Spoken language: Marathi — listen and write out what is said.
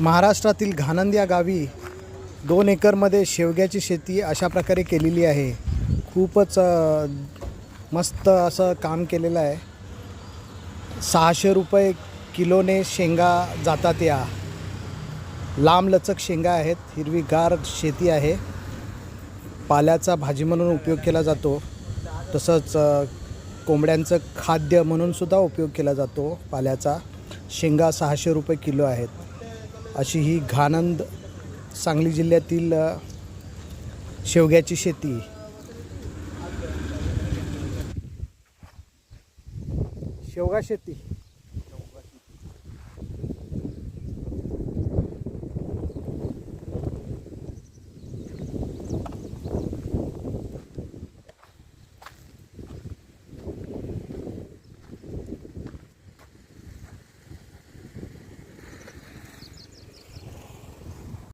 महाराष्ट्रातील घानंद या गावी दोन एकरमध्ये शेवग्याची शेती अशा प्रकारे केलेली आहे. खूपच मस्त असं काम केलेलं आहे. सहाशे रुपये किलोने शेंगा जातात या. लांबलचक शेंगा आहेत हिरवीगार शेती आहे. पाल्याचा भाजी म्हणून उपयोग केला जातो. तसंच कोंबड्यांचं खाद्य म्हणूनसुद्धा उपयोग केला जातो पाल्याचा. शेंगा सहाशे रुपये किलो आहेत. अशी ही घानंद सांगली जिल्ह्यातील शेवग्याची शेती. शेवगा शेती.